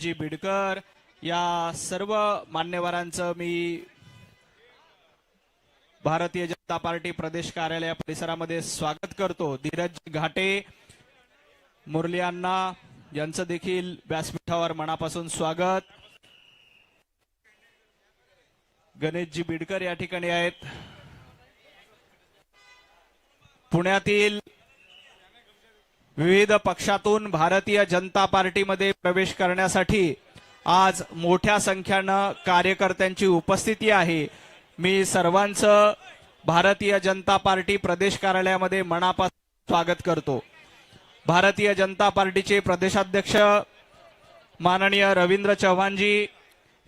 जी बिडकर या सर्व मान्यवरांचं मी भारतीय जनता पार्टी प्रदेश कार्यालय परिसरामध्ये स्वागत करतो. धीरज घाटे मुरलीयांना यांचं देखील व्यासपीठावर मनापासून स्वागत. गणेशजी बिडकर या ठिकाणी आहेत. पुण्यातील विविध पक्षातून भारतीय जनता पार्टीमध्ये प्रवेश करण्यासाठी आज मोठ्या संख्येनं कार्यकर्त्यांची उपस्थिती आहे. मी सर्वांचं भारतीय जनता पार्टी प्रदेश कार्यालयामध्ये मनापासून स्वागत करतो. भारतीय जनता पार्टीचे प्रदेशाध्यक्ष माननीय रवींद्र चव्हाणजी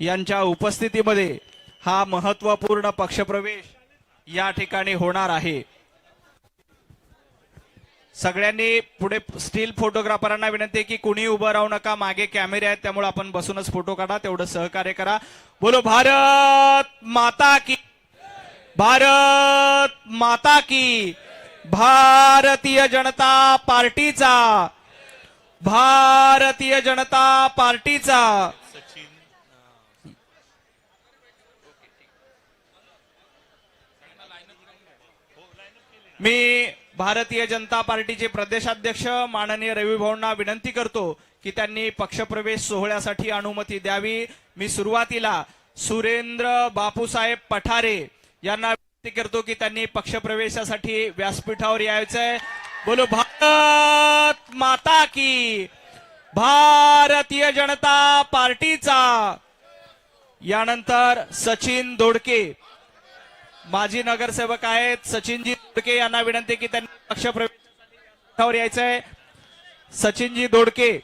यांच्या उपस्थितीमध्ये हा महत्त्वपूर्ण पक्षप्रवेश या ठिकाणी होणार आहे. सगळ्यांनी पुढे स्टील फोटोग्राफरांना विनंती आहे की कुणी उभं राहू नका मागे कॅमेरे आहेत त्यामुळे आपण बसूनच फोटो काढा तेवढं सहकार्य करा. बोलो भारत माता की भारत माता की भारतीय जनता पार्टीचा भारतीय जनता पार्टीचा मी भारतीय जनता पार्टीचे प्रदेशाध्यक्ष माननीय रवीभाऊंना विनंती करतो की त्यांनी पक्षप्रवेश सोहळ्यासाठी अनुमती द्यावी. मी सुरुवातीला सुरेंद्र बापूसाहेब पठारे यांना विनंती करतो की त्यांनी पक्षप्रवेशासाठी व्यासपीठावर यायचंय. बोलो भारत माता की भारतीय जनता पार्टीचा. यानंतर सचिन दोडके. माजी नगरसेवक आहेत. सचिनजी दोडके यांना विनंती की त्यांनी पक्षप्रवेशावर यायचंय. सचिनजी दोडके.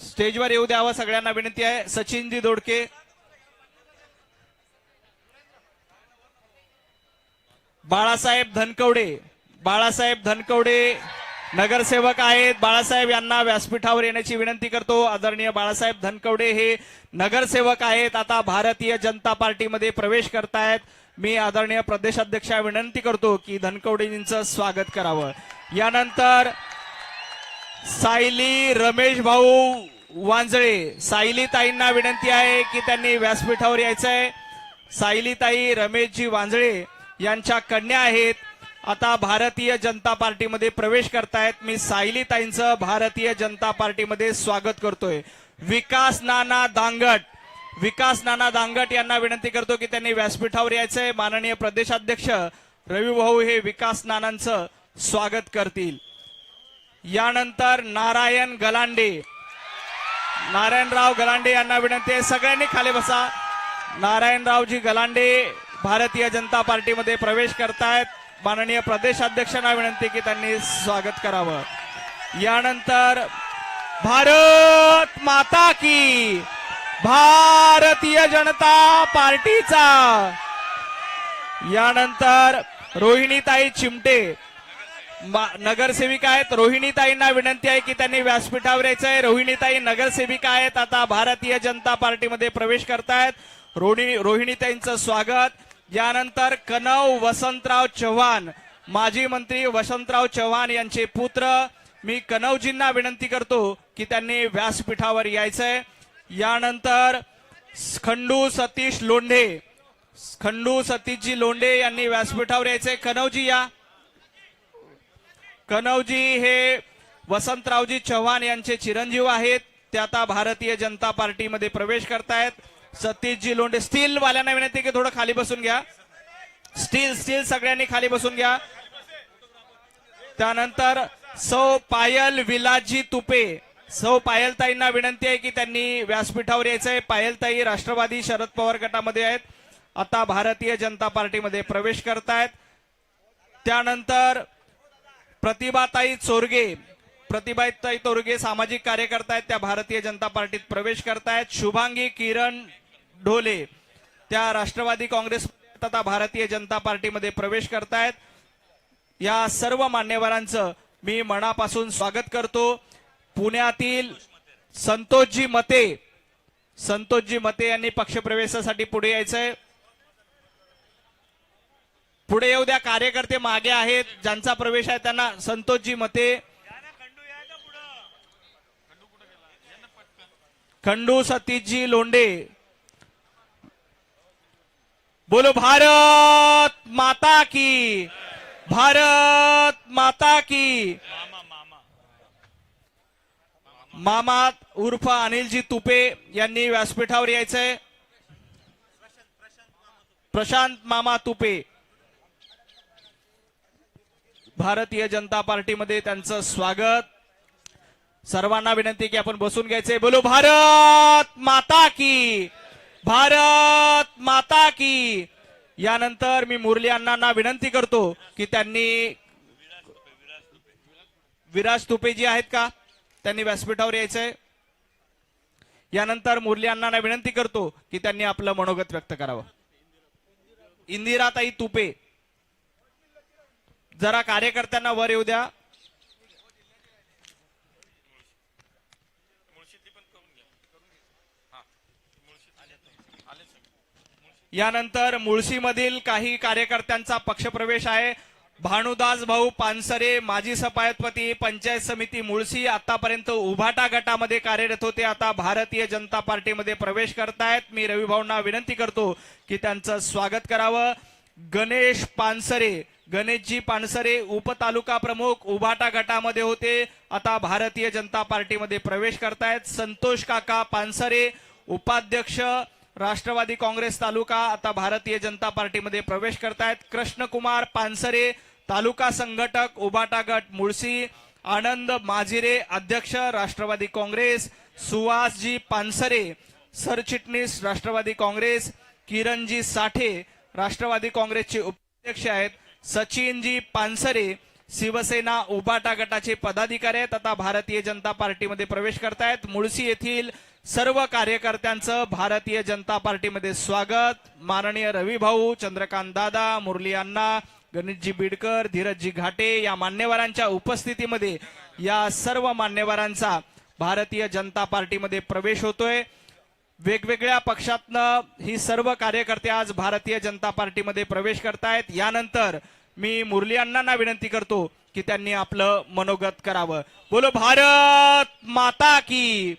स्टेजवर येऊ द्यावं सगळ्यांना विनंती आहे. सचिनजी दोडके. बाळासाहेब धनकवडे. बाळासाहेब धनकवडे. नगरसेवक आहेत. बाळासाहेब यांना व्यासपीठावर येण्याची विनंती करतो. आदरणीय बाळासाहेब धनकवडे हे नगरसेवक आहेत. आता भारतीय जनता पार्टीमध्ये प्रवेश करतायत. मी आदरणीय प्रदेशाध्यक्षा विनंती करतो की धनकवडेजींचं स्वागत करावं. यानंतर सायली रमेश भाऊ वांजळे. सायली ताईंना विनंती आहे की त्यांनी व्यासपीठावर यायचंय. सायली ताई रमेशजी वांजळे यांच्या कन्या आहेत. आता भारतीय जनता पार्टीमध्ये प्रवेश करतायत. मी सायली ताईंचं भारतीय जनता पार्टीमध्ये स्वागत करतोय. विकास नाना दांगट. विकास नाना दांगट यांना विनंती करतो की त्यांनी व्यासपीठावर यायचंय. माननीय प्रदेशाध्यक्ष रवी भाऊ हे विकास नानांचं स्वागत करतील. यानंतर नारायण गलांडे. नारायणराव गलांडे यांना विनंती आहे. सगळ्यांनी खाली बसा. नारायणरावजी गलांडे भारतीय जनता पार्टीमध्ये प्रवेश करतायत. माननीय प्रदेशाध्यक्षांना विनंती की त्यांनी स्वागत करावं. यानंतर भारत माता की भारतीय जनता पार्टीचा. यानंतर रोहिणीताई चिमटे. मा- नगरसेविका आहेत. रोहिणीताईंना विनंती आहे की त्यांनी व्यासपीठावर यायचं आहे. रोहिणीताई नगरसेविका आहेत. आता भारतीय जनता पार्टीमध्ये प्रवेश करतायत. रोहिणी रोहिणीताईंचं स्वागत. यानंतर कनव वसंतराव चव्हाण माजी मंत्री वसंतराव चव्हाण यांचे पुत्र. मी कनवजींना विनंती करतो की त्यांनी व्यासपीठावर यायचंय. यानंतर खंडू सतीश लोंढे. खंडू सतीशजी लोंढे यांनी व्यासपीठावर यायचंय. कनवजी या. कनवजी हे वसंतरावजी चव्हाण यांचे चिरंजीव आहेत. ते आता भारतीय जनता पार्टीमध्ये प्रवेश करतायत. सतीशजी लोंढे स्टील वाल्यांना विनंती की थोडं खाली बसून घ्या. स्टील स्टील सगळ्यांनी खाली बसून घ्या. त्यानंतर सौ पायल विलाजी तुपे. सौ पायलताईंना विनंती आहे की त्यांनी व्यासपीठावर यायचंय. पायलताई राष्ट्रवादी शरद पवार गटामध्ये आहेत. आता भारतीय जनता पार्टीमध्ये प्रवेश करतायत. त्यानंतर प्रतिभाताई चोरगे. प्रतिभाताई तोरगे सामाजिक कार्यकर्ता आहेत. त्या भारतीय जनता पार्टीत प्रवेश करतायत. शुभांगी किरण ढोले. त्या राष्ट्रवादी काँग्रेस तथा भारतीय जनता पार्टीमध्ये प्रवेश करतायत. या सर्व मान्यवरांचं मी मनापासून स्वागत करतो. पुण्यातील संतोषजी मते संतोषजी मते यांनी पक्षप्रवेशासाठी पुढे यायचंय. पुढे येऊ द्या कार्यकर्ते मागे आहेत ज्यांचा प्रवेश आहे त्यांना संतोषजी मते. खंडू सतीशजी लोंडे बोलो भारत माता की भारत माता की। मामा उर्फ अनिलजी तुपे यांनी व्यासपीठावर यायचंय. प्रशांत मामा तुपे. भारतीय जनता पार्टीमध्ये त्यांचं स्वागत. सर्वांना विनंती की आपण बसून घ्यायचंय. बोलो भारत माता की भारत माता की. यानंतर मी मुरली अण्णांना विनंती करतो की त्यांनी विराज तुपे जी आहेत का? त्यांनी व्यासपीठावर यायचंय. यानंतर मुरली अण्णांना विनंती करतो की त्यांनी आपलं मनोगत व्यक्त करावं. इंदिराताई तुपे. जरा कार्यकर्त्यांना वर येऊ द्या. यानंतर मुळशीमधील काही कार्यकर्त्यांचा पक्षप्रवेश आहे. भानुदास भाऊ पानसरे माजी सभापती पंचायत समिती मुळशी आतापर्यंत उभाटा गटामध्ये कार्यरत होते. आता भारतीय जनता पार्टीमध्ये प्रवेश करतायत. मी रविभाऊंना विनंती करतो की त्यांचं स्वागत करावं. गणेश पानसरे गणेशजी पानसरे उपतालुका प्रमुख उभाटा गटामध्ये होते. आता भारतीय जनता पार्टीमध्ये प्रवेश करतायत. संतोष काका पानसरे उपाध्यक्ष राष्ट्रवादी काँग्रेस तालुका आता भारतीय जनता पार्टीमध्ये प्रवेश करतायत. कृष्णकुमार पानसरे तालुका संघटक उबाटा गट मुळशी आनंद माजिरे अध्यक्ष राष्ट्रवादी काँग्रेस सुहासजी पानसरे सरचिटणीस राष्ट्रवादी काँग्रेस किरणजी साठे राष्ट्रवादी काँग्रेसचे उपाध्यक्ष आहेत. सचिनजी पानसरे शिवसेना उबाटा गटाचे पदाधिकारी आहेत. आता भारतीय जनता पार्टीमध्ये प्रवेश करतायत. मुळशी येथील सर्व कार्यकर्त्यांचं भारतीय जनता पार्टीमध्ये स्वागत. माननीय रवी भाऊ चंद्रकांत दादा मुरली अण्णा गणेशजी बिडकर धीरजजी घाटे या मान्यवरांच्या उपस्थितीमध्ये या सर्व मान्यवरांचा भारतीय जनता पार्टीमध्ये प्रवेश होतोय. वेगवेगळ्या पक्षातनं ही सर्व कार्यकर्ते आज भारतीय जनता पार्टीमध्ये प्रवेश करतायत. यानंतर मी मुरली अण्णांना विनंती करतो की त्यांनी आपलं मनोगत करावं. बोलो भारत माता की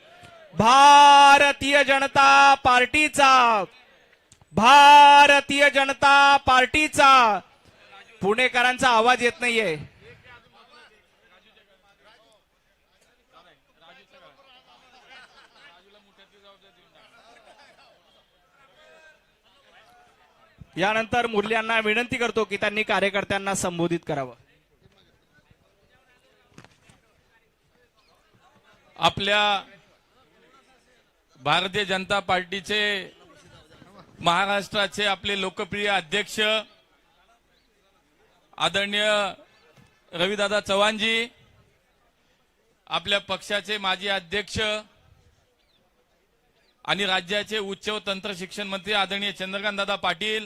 भारतीय जनता पार्टीचा भारतीय जनता पार्टीचा. पुणेकरांचा आवाज येत नाहीये. यानंतर मुरली यांना विनंती करतो की त्यांनी कार्यकर्त्यांना संबोधित करावं. आपल्या भारतीय जनता पार्टीचे महाराष्ट्राचे आपले लोकप्रिय अध्यक्ष आदरणीय रविदादा चव्हाणजी आपल्या पक्षाचे माजी अध्यक्ष आणि राज्याचे उच्च व तंत्र शिक्षण मंत्री आदरणीय चंद्रकांत दादा पाटील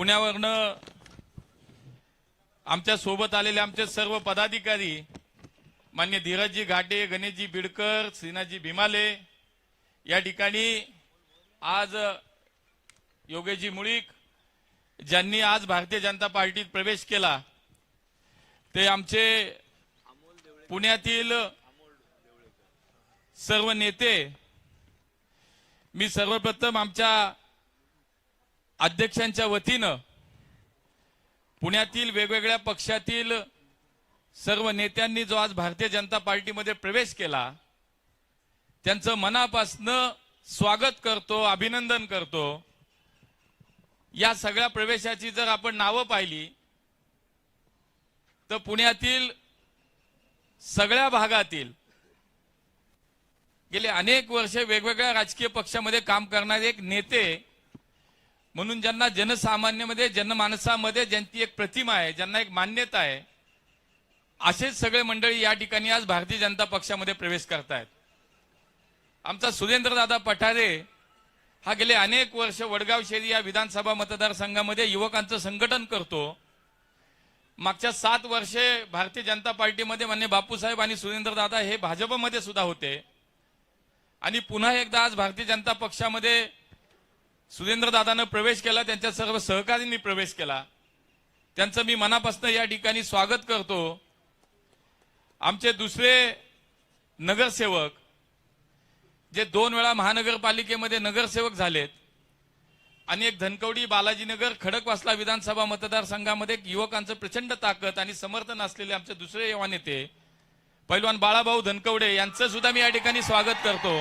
पुण्यावरनं आमच्यासोबत आलेले आमचे सर्व पदाधिकारी मान्य धीरजजी घाटे गणेशजी बिडकर सिन्हाजी भीमाले या ठिकाणी आज योगेशजी मुळीक ज्यांनी आज भारतीय जनता पार्टीत प्रवेश केला ते आमचे पुण्यातील सर्व नेते मी सर्वप्रथम आमच्या अध्यक्षांच्या वतीनं पुण्यातील वेगवेगळ्या पक्षातील सर्व नेत्यांनी जो आज भारतीय जनता पार्टीमध्ये प्रवेश केला त्यांचं मनापासनं स्वागत करतो अभिनंदन करतो. या सगळ्या प्रवेशाची जर आपण नावं पाहिली तर पुण्यातील सगळ्या भागातील गेले अनेक वर्ष वेगवेगळ्या राजकीय पक्षामध्ये काम करणारे एक नेते म्हणून ज्यांना जनसामान्यामध्ये जनमानसामध्ये ज्यांची एक प्रतिमा आहे ज्यांना एक मान्यता आहे असेच सगळे मंडळी या ठिकाणी आज भारतीय जनता पक्षामध्ये प्रवेश करतायत. आमचा सुरेंद्रदादा पठारे हा गेले अनेक वर्ष वडगाव शेरी या विधानसभा मतदारसंघामध्ये युवकांचं संघटन करतो. मागच्या सात वर्षे भारतीय जनता पार्टीमध्ये मान्य बापूसाहेब आणि सुरेंद्रदादा हे भाजपमध्ये सुद्धा होते. आणि पुन्हा एकदा आज भारतीय जनता पक्षामध्ये सुरेंद्रदादानं प्रवेश केला त्यांच्या सर्व सहकार्यांनी प्रवेश केला. त्यांचं मी मनापासून या ठिकाणी स्वागत करतो. आमचे दुसरे नगरसेवक जे दोन वेळा महानगरपालिकेमध्ये नगरसेवक झालेत आणि एक धनकवडी बालाजीनगर खडकवासला विधानसभा मतदारसंघामध्ये एक युवकांचं प्रचंड ताकद आणि समर्थन असलेले आमचे दुसरे युवा नेते पैलवान बाळाभाऊ धनकवडे यांचं सुद्धा मी या ठिकाणी स्वागत करतो.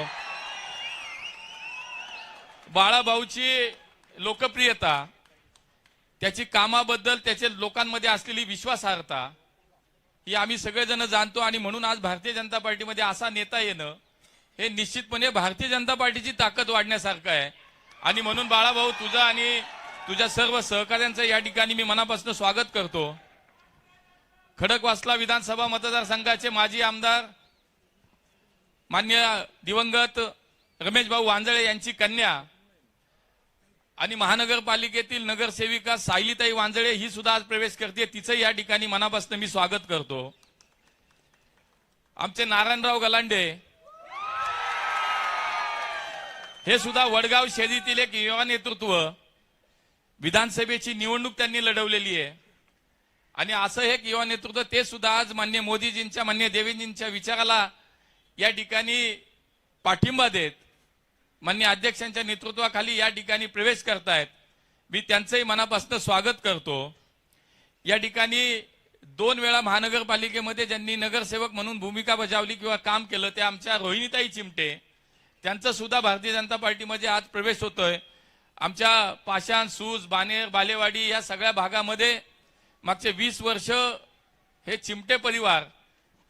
बाळाभाऊची लोकप्रियता त्याची कामाबद्दल त्याचे लोकांमध्ये असलेली विश्वासार्हता ही आम्ही सगळेजण जाणतो आणि म्हणून आज भारतीय जनता पार्टीमध्ये असा नेता येणं हे निश्चितपणे भारतीय जनता पार्टीची ताकद वाढण्यासारखं आहे. आणि म्हणून बाळाभाऊ तुझा आणि तुझ्या सर्व सहकाऱ्यांचं या ठिकाणी मी मनापासून स्वागत करतो. खडकवासला विधानसभा मतदारसंघाचे माजी आमदार मान्य दिवंगत रमेश भाऊ वांजळे यांची कन्या आणि महानगरपालिकेतील नगरसेविका सायलीताई वांजळे ही सुद्धा आज प्रवेश करते. तिचं या ठिकाणी मनापासून मी स्वागत करतो. आमचे नारायणराव गलांडे हे सुद्धा वडगाव शहरीतील एक युवा नेतृत्व विधानसभेची निवडणूक त्यांनी लढवलेली आहे. आणि असं एक युवा नेतृत्व ते सुद्धा आज मान्य मोदीजींच्या मान्य देवेंजींच्या विचाराला या ठिकाणी पाठिंबा देत. मान्य अध्यक्षांच्या नेतृत्वाखाली या ठिकाणी प्रवेश करतायत. मी त्यांचंही मनापासून स्वागत करतो. या ठिकाणी दोन वेळा महानगरपालिकेमध्ये ज्यांनी नगरसेवक म्हणून भूमिका बजावली किंवा काम केलं ते आमच्या रोहिणीताई चिमटे. त्यांचं सुद्धा भारतीय जनता पार्टीमध्ये आज प्रवेश होतोय. आमच्या पाषाण सूज बानेर बालेवाडी या सगळ्या भागामध्ये मागचे वीस वर्ष हे चिमटे परिवार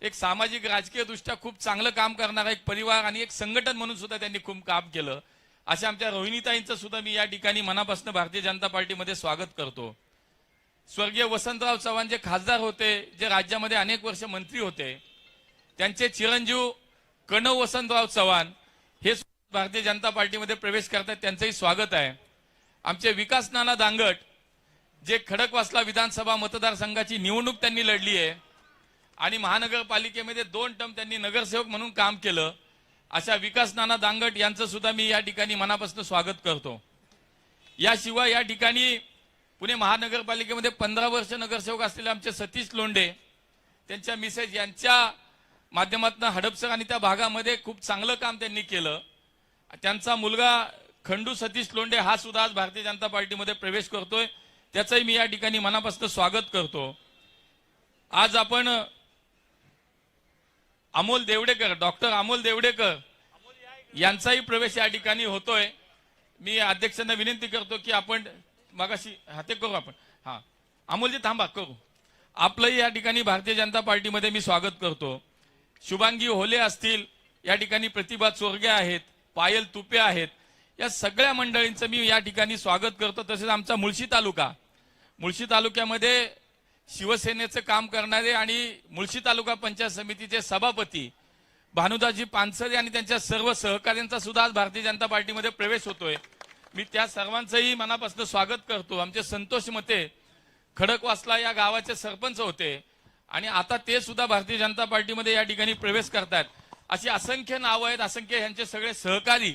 एक सामाजिक राजकीय दृष्ट्या खूप चांगलं काम करणारा एक परिवार आणि एक संघटन म्हणून सुद्धा त्यांनी खूप काम केलं. अशा आमच्या रोहिणीताईंचं सुद्धा मी या ठिकाणी मनापासून भारतीय जनता पार्टीमध्ये स्वागत करतो. स्वर्गीय वसंतराव चव्हाण जे खासदार होते जे राज्यामध्ये अनेक वर्ष मंत्री होते त्यांचे चिरंजीव कणव वसंतराव चव्हाण हे सुद्धा भारतीय जनता पार्टीमध्ये प्रवेश करतात त्यांचंही स्वागत आहे. आमचे विकास नाना दांगट जे खडकवासला विधानसभा मतदारसंघाची निवडणूक त्यांनी लढली आहे आणि महानगरपालिकेमध्ये दोन टर्म त्यांनी नगरसेवक म्हणून काम केलं. अशा विकास नाना दांगट यांचं सुद्धा मी या ठिकाणी मनापासून स्वागत करतो. याशिवाय या ठिकाणी पुणे महानगरपालिकेमध्ये पंधरा वर्ष नगरसेवक असलेले आमचे सतीश लोंडे त्यांच्या मिसेज यांच्या माध्यमातून हडपसर आणि त्या भागामध्ये खूप चांगलं काम त्यांनी केलं. त्यांचा मुलगा खंडू सतीश लोंडे हा सुद्धा आज भारतीय जनता पार्टीमध्ये प्रवेश करतोय. त्याचंही मी या ठिकाणी मनापासून स्वागत करतो. आज आपण अमोल देवडेकर डॉक्टर अमोल देवडेकर यांचाही प्रवेश या ठिकाणी होतोय. मी अध्यक्षांना विनंती करतो की आपण मगाशी हा ते करू आपण. हा. अमोलजी थांबा करू. आपलंही या ठिकाणी भारतीय जनता पार्टीमध्ये मी स्वागत करतो. शुभांगी होले असतील या ठिकाणी प्रतिभा चोरगे आहेत पायल तुपे आहेत या सगळ्या मंडळींचं मी या ठिकाणी स्वागत करतो. तसेच आमचा मुळशी तालुका. मुळशी तालुक्यामध्ये शिवसेनेचं काम करणारे आणि मुळशी तालुका पंचायत समितीचे सभापती भानुदाजी पानसरे आणि त्यांच्या सर्व सहकार्यांचा सुद्धा आज भारतीय जनता पार्टीमध्ये प्रवेश होतोय. मी त्या सर्वांचंही मनापासून स्वागत करतो. आमचे संतोष मते खडकवासला या गावाचे सरपंच होते आणि आता ते सुद्धा भारतीय जनता पार्टीमध्ये या ठिकाणी प्रवेश करतात. अशी असंख्य नावं आहेत असंख्य ह्यांचे सगळे सहकारी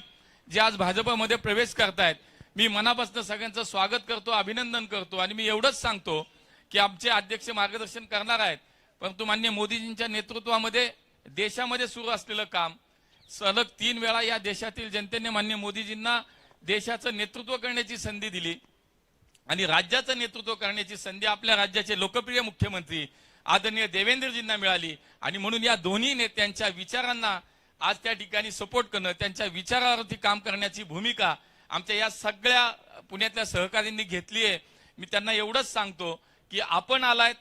जे आज भाजपमध्ये प्रवेश करतायत. मी मनापासून सगळ्यांचं स्वागत करतो अभिनंदन करतो आणि मी एवढंच सांगतो की आमचे अध्यक्ष मार्गदर्शन करणार आहेत. परंतु मान्य मोदीजींच्या नेतृत्वामध्ये देशामध्ये सुरू असलेलं काम सलग तीन वेळा या देशातील जनतेने मान्य मोदीजींना देशाचं नेतृत्व करण्याची संधी दिली आणि राज्याचं नेतृत्व करण्याची संधी आपल्या राज्याचे लोकप्रिय मुख्यमंत्री आदरणीय देवेंद्रजींना मिळाली. आणि म्हणून या दोन्ही नेत्यांच्या विचारांना आज त्या ठिकाणी सपोर्ट करणं त्यांच्या विचारावरती काम करण्याची भूमिका आमच्या या सगळ्या पुण्यातल्या सहकाऱ्यांनी घेतली आहे. मी त्यांना एवढंच सांगतो की आपण आलायत.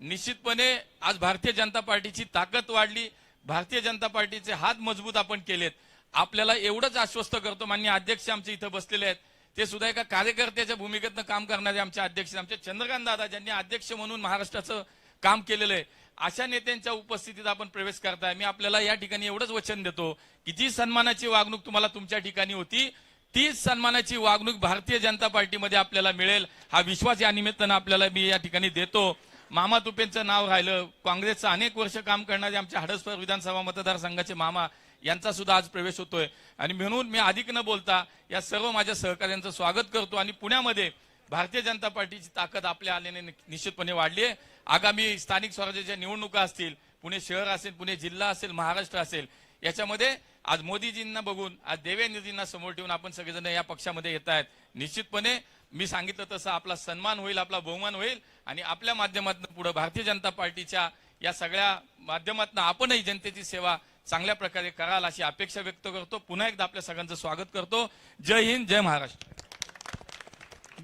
निश्चितपणे आज भारतीय जनता पार्टीची ताकद वाढली. भारतीय जनता पार्टीचे हात मजबूत आपण केलेत. आपल्याला एवढंच आश्वस्त करतो मान्य अध्यक्ष आमचे इथं बसलेले आहेत. ते सुद्धा एका कार्यकर्त्याच्या भूमिकेतनं काम करणारे आमचे अध्यक्ष आमचे चंद्रकांत दादा ज्यांनी अध्यक्ष म्हणून महाराष्ट्राचं काम केलेलं आहे. अशा नेत्यांच्या उपस्थितीत आपण प्रवेश करताय. मी आपल्याला या ठिकाणी एवढंच वचन देतो की जी सन्मानाची वागणूक तुम्हाला तुमच्या ठिकाणी होती तीच सन्मानाची वागणूक भारतीय जनता पार्टीमध्ये आपल्याला मिळेल हा विश्वास या निमित्तानं आपल्याला मी या ठिकाणी देतो. मामा तुपेंचं नाव राहिलं. काँग्रेसचं अनेक वर्ष काम करणारे आमच्या हडसपर विधानसभा मतदारसंघाचे मामा यांचा सुद्धा आज प्रवेश होतोय. आणि म्हणून मी अधिक न बोलता या सर्व माझ्या सहकार्यांचं स्वागत करतो आणि पुण्यामध्ये भारतीय जनता पार्टीची ताकद आपल्या आल्याने निश्चितपणे वाढली आहे. आगामी स्थानिक स्वराज्याच्या निवडणुका असतील पुणे शहर असेल पुणे जिल्हा असेल महाराष्ट्र असेल याच्यामध्ये आज मोदीजींना बघून आज देवेंद्रजींना समोर ठेवून आपण सगळेजण या पक्षामध्ये येत आहेत. निश्चितपणे मी सांगितलं तसं आपला सन्मान होईल आपला बहुमान होईल आणि आपल्या माध्यमातून पुढे भारतीय जनता पार्टीच्या या सगळ्या माध्यमातून आपणही जनतेची सेवा चांगल्या प्रकारे कराल अशी अपेक्षा व्यक्त करतो. पुन्हा एकदा आपल्या सगळ्यांचं स्वागत करतो. जय हिंद जय महाराष्ट्र.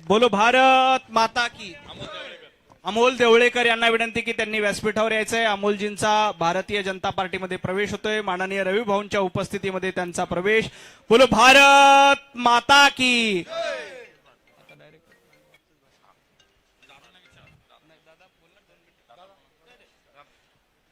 बोलो भारत माता की. अमोल देवळेकर यांना विनंती की त्यांनी व्यासपीठावर यायचंय. अमोलजींचा भारतीय जनता पार्टीमध्ये प्रवेश होतोय. माननीय रवी भाऊंच्या उपस्थितीमध्ये त्यांचा प्रवेश. बोलो भारत माता की.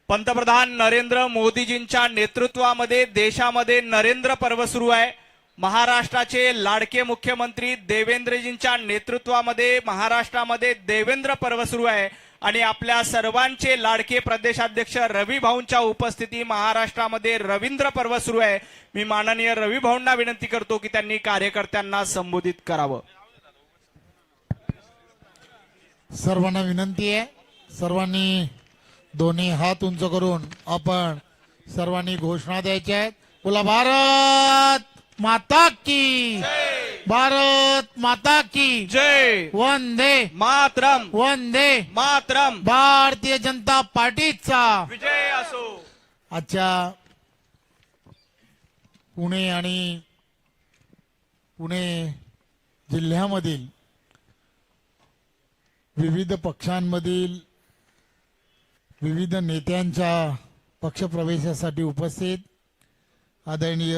पंतप्रधान नरेंद्र मोदीजींच्या नेतृत्वामध्ये देशामध्ये नरेंद्र पर्व सुरू आहे. महाराष्ट्राचे लाडके मुख्यमंत्री देवेंद्रजींच्या नेतृत्वामध्ये महाराष्ट्रामध्ये देवेंद्र पर्व सुरू आहे. आणि आपल्या सर्वांचे लाडके प्रदेशाध्यक्ष रवी भाऊंच्या उपस्थिती महाराष्ट्रामध्ये रवींद्र पर्व सुरू आहे. मी माननीय रवी भाऊंना विनंती करतो की त्यांनी कार्यकर्त्यांना संबोधित करावं. सर्वांना विनंती आहे. सर्वांनी दोन्ही हात उंच करून आपण सर्वांनी घोषणा द्यायच्या आहेत. बोला भारत! माता की। भारत माता की। जय। वंदे। मातरम। वंदे। मातरम। भारतीय जनता पार्टीचा। विजय असो। आजच्या पुणे आणि पुणे जिल्ह्यामधील विविध पक्षांमधील विविध नेत्यांच्या पक्षप्रवेशासाठी उपस्थित आदरणीय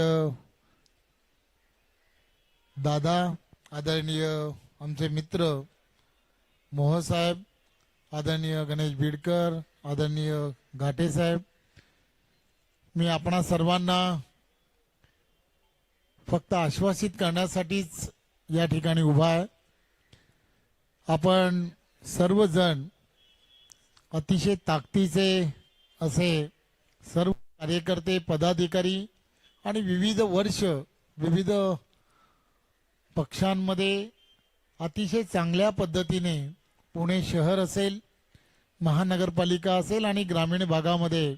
दादा आदरणीय आमचे मित्र मोहसाहेब आदरणीय गणेश बिडकर आदरणीय घाटे साहेब मी आपणा सर्वांना फक्त आश्वासित करण्यासाठीच या ठिकाणी उभा आहे. आपण सर्वजण अतिशय ताकदीचे असे सर्व कार्यकर्ते पदाधिकारी आणि विविध वर्ष विविध पक्षांमध्ये अतिशय चांगल्या पद्धतीने पुणे शहर असेल महानगरपालिका असेल आणि ग्रामीण भागामध्ये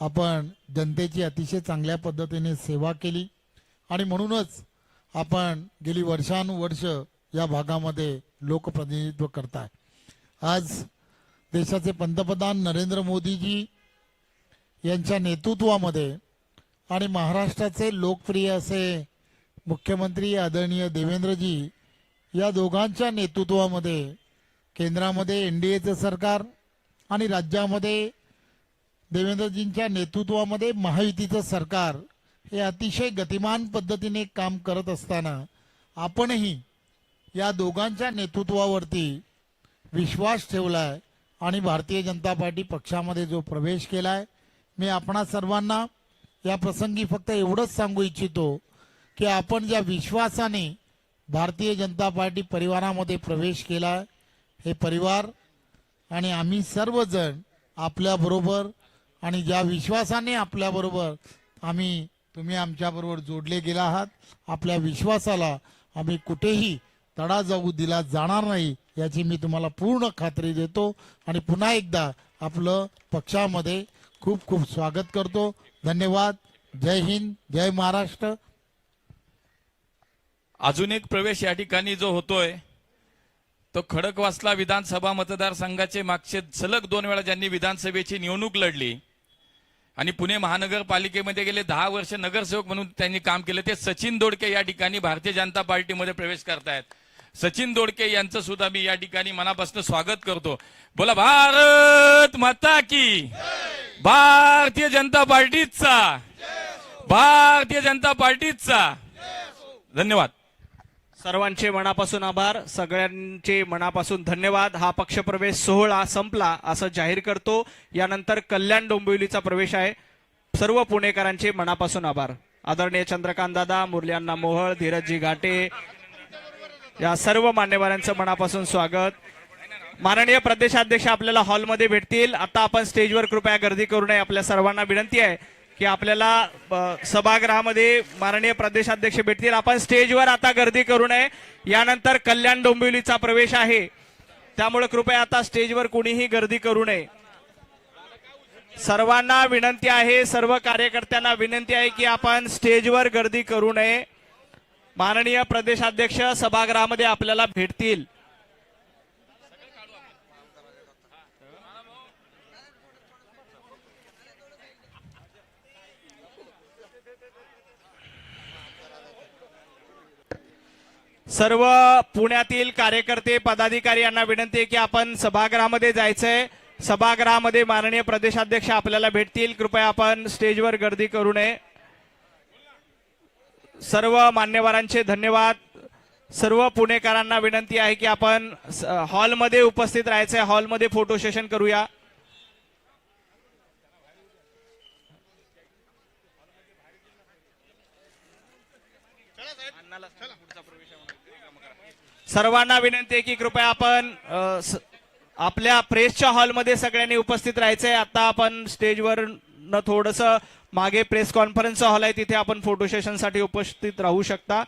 आपण जनतेची अतिशय चांगल्या पद्धतीने सेवा केली. आणि म्हणूनच आपण गेली वर्षानुवर्ष या भागामध्ये लोकप्रतिनिधित्व करताय. आज देशाचे पंतप्रधान नरेंद्र मोदीजी यांच्या नेतृत्वामध्ये आणि महाराष्ट्राचे लोकप्रिय असे मुख्यमंत्री आदरणीय देवेंद्रजी या दोघांच्या नेतृत्वामध्ये केंद्रामध्ये एन डी एचं सरकार आणि राज्यामध्ये देवेंद्रजींच्या नेतृत्वामध्ये महायुतीचं सरकार हे अतिशय गतिमान पद्धतीने काम करत असताना आपणही या दोघांच्या नेतृत्वावरती विश्वास ठेवलाय आणि भारतीय जनता पार्टी पक्षामध्ये जो प्रवेश केलाय मी आपणा सर्वांना या प्रसंगी फक्त एवढंच सांगू इच्छितो की आपण ज्या विश्वासाने भारतीय जनता पार्टी परिवारामध्ये प्रवेश केला हे परिवार आणि आम्ही सर्वजण आपल्याबरोबर आणि ज्या विश्वासाने आपल्याबरोबर आम्ही तुम्ही आमच्याबरोबर जोडले गेला आहात आपल्या विश्वासाला आम्ही कुठेही तडा जाऊ दिला जाणार नाही याची मी तुम्हाला पूर्ण खात्री देतो. आणि पुन्हा एकदा आपलं पक्षामध्ये खूप खूप स्वागत करतो. धन्यवाद. जय हिंद. जय महाराष्ट्र. अजून एक प्रवेश या ठिकाणी जो होतोय तो खडकवासला विधानसभा मतदारसंघाचे मागचे सलग दोन वेळा ज्यांनी विधानसभेची निवडणूक लढली आणि पुणे महानगरपालिकेमध्ये गेले दहा वर्ष नगरसेवक म्हणून त्यांनी काम केलं ते सचिन दोडके या ठिकाणी भारतीय जनता पार्टीमध्ये प्रवेश करतायत. सचिन दोडके यांचं सुद्धा मी या ठिकाणी मनापासून स्वागत करतो. बोला भारत माता की भारतीय जनता पार्टीचा भारतीय जनता पार्टीचा. धन्यवाद. सर्वांचे मनापासून आभार. सगळ्यांचे मनापासून धन्यवाद. हा पक्षप्रवेश सोहळा संपला असं जाहीर करतो. यानंतर कल्याण डोंबिवलीचा प्रवेश आहे. सर्व पुणेकरांचे मनापासून आभार. आदरणीय चंद्रकांत दादा मुरल्यांना मोहळ धीरजजी घाटे या सर्व मान्यवरांचं मनापासून स्वागत. माननीय प्रदेशाध्यक्ष आपल्याला हॉलमध्ये भेटतील. आता आपण स्टेजवर कृपया गर्दी करू नये. आपल्या सर्वांना विनंती आहे. की आपल्याला सभागृहामध्ये माननीय प्रदेशाध्यक्ष भेटतील. आपण स्टेजवर आता गर्दी करू नये. यानंतर कल्याण डोंबिवलीचा प्रवेश आहे. त्यामुळे कृपया आता स्टेजवर कोणीही गर्दी करू नये. सर्वांना विनंती आहे सर्व कार्यकर्त्यांना विनंती आहे की आपण स्टेजवर गर्दी करू नये. माननीय प्रदेशाध्यक्ष सभागृहामध्ये आपल्याला भेटतील. सर्व पुण्यातील कार्यकर्ते पदाधिकारी यांना विनंती आहे की आपण सभागृहामध्ये जायचंय. सभागृहामध्ये माननीय प्रदेशाध्यक्ष आपल्याला भेटतील. कृपया आपण स्टेजवर गर्दी करू नये. सर्व मान्यवरांचे धन्यवाद. सर्व पुणेकरांना विनंती आहे की आपण स- हॉलमध्ये उपस्थित राहायचंय. हॉलमध्ये फोटो सेशन करूया. सर्वांना विनंती आहे की कृपया आपण स- आपल्या प्रेसच्या हॉलमध्ये सगळ्यांनी उपस्थित राहायचंय. आता आपण स्टेजवर न थोडस मागे प्रेस कॉन्फरन्सचा हॉल आहे तिथे आपण फोटो सेशनसाठी उपस्थित राहू शकता.